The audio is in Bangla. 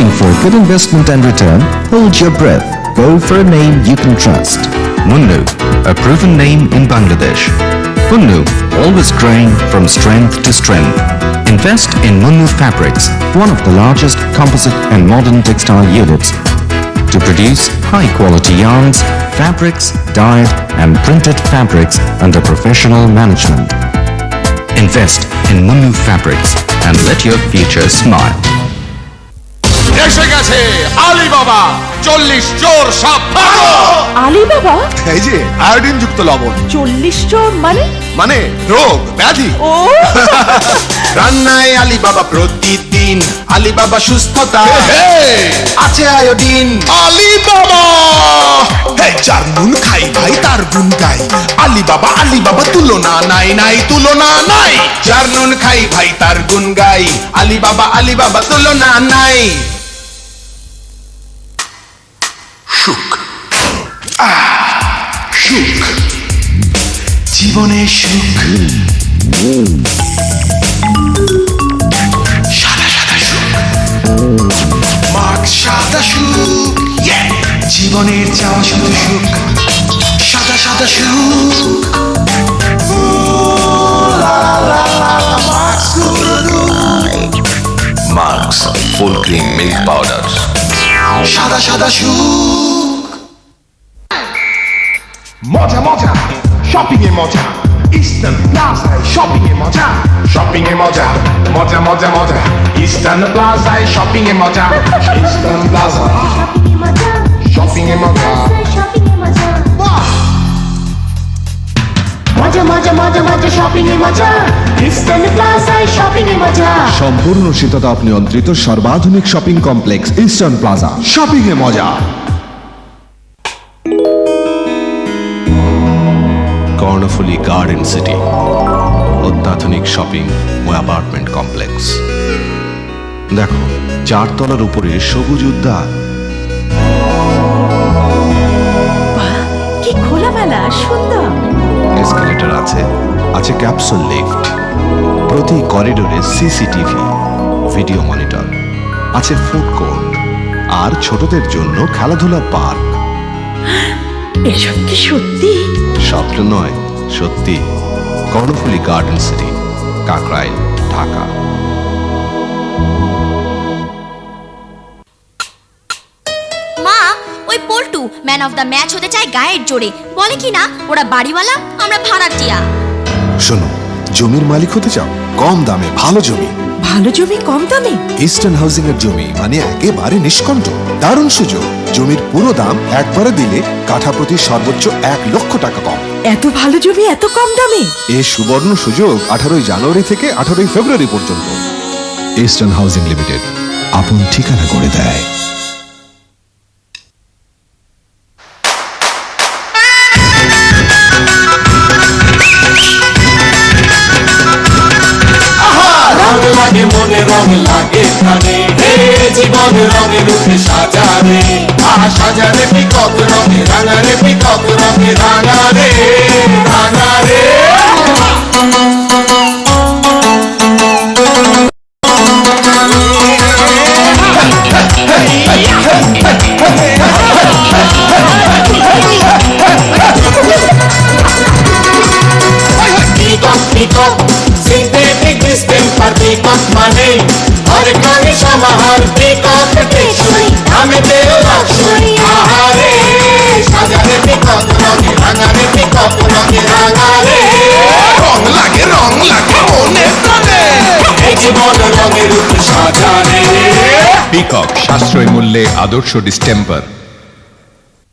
Looking for good investment and return? Hold your breath. Go for a name you can trust. Munnu, a proven name in Bangladesh. Munnu, always growing from strength to strength. Invest in Munnu Fabrics, one of the largest composite and modern textile units to produce high-quality yarns, fabrics, dyed and printed fabrics under professional management. Invest in Munnu Fabrics and let your future smile. এসে গেছে আলিবাবা। চল্লিশ চোর সাপ আলী বাবা এই যে আয়োডিন যুক্ত লবণ। চল্লিশ জন মানে? মানে রোগ ব্যাধি। ও। রান্নায় আলিবাবা প্রতিদিন। আলিবাবা সুস্থতা। আছে আয়োডিন। আলিবাবা। এই যার নুন খাই ভাই তার গুণ গাই। আলিবাবা আলিবাবা তুলনা নাই নাই তুলনা নাই। যার নুন খাই ভাই তার গুণ গাই। আলিবাবা আলিবাবা তুলনা নাই। সুখ। সুখ। জীবনের সুখ। সাদা সাদা সুখ। মাখ সাদা সুখ! জীবনের চাওয়া শুধু সুখ। সাদা সাদা সুখ। ও, লা, লা, লা, লা, সাদা সাদা সুখ। মজা মজা শপিং এ মজা। ইস্টার্ন প্লাজায় শপিং এ মজা। শপিং এ মজা মজা মজা মজা। ইস্টার্ন প্লাজায় শপিং এ মজা। ইস্টার্ন প্লাজা শপিং এ মজা। মজা মজা মজা মজা শপিং এ মজা। ইস্টার্ন প্লাজায় শপিং এ মজা। সম্পূর্ণ শীততাপ নিয়ন্ত্রিত সর্বাধুনিক shopping complex eastern plaza shopping এ মজা। কর্ণফুলি গার্ডেন সিটি অত্যাধুনিক শপিং ও অ্যাপার্টমেন্ট কমপ্লেক্স দেখো চারতলার উপরে সবুজ উদ্যান। কি খোলামেলা সুন্দর। এসকেলেটর আছে আছে ক্যাপসুল লিফট প্রতি করিডোরে সিসিটিভি ভিডিও মনিটর আছে ফুড কোর্ট আর ছোটদের জন্য খেলাধুলা পার্ক। এসব কি সত্যি? স্বপ্ন নয় সত্যি। Karnaphuli garden city Kakrail Dhaka. মা ওই Poltu man of the match হতে চায় গায়ের জোরে। বলে কি না ওরা বাড়িওয়ালা আমরা ভাড়াটিয়া। শোনো জমির মালিক হতে চাও? কম দামে ভালো জমি। ভালো জমি কম দামে? ইস্টার্ন হাউজিং এর জমি মানে একেবারে নিষ্কণ্ঠ। দারুণ সুযোগ। জমির পুরো দাম একবারে দিলে কাঠা প্রতি সর্বোচ্চ এক লক্ষ টাকা কম। এত ভালো জমি এত কম দামে? এ সুবর্ণ সুযোগ আঠারোই জানুয়ারি থেকে আঠারোই ফেব্রুয়ারি পর্যন্ত। ইস্টার্ন হাউজিং লিমিটেড আপন ঠিকানা করে দেয়। জীবন রঙে রূপে সাজারে আহা সাজারে পিকক রঙে রাঙারে পিকক রঙে রাঙারে রাঙারে peacock peacock synthetic distemper peacock মানে হরেক রঙে সমাহার পিকক টেকসই আমেতেও লাকসই আহারে সাজারে পিকক রঙে রাঙারে পিকক রঙে রাঙারে রং লাগে রং লাগে মনে প্রাণে। এই জীবন রঙের রূপ সাজারে পিকক সাশ্রয় মূল্যে আদর্শ ডিস্টেম্পার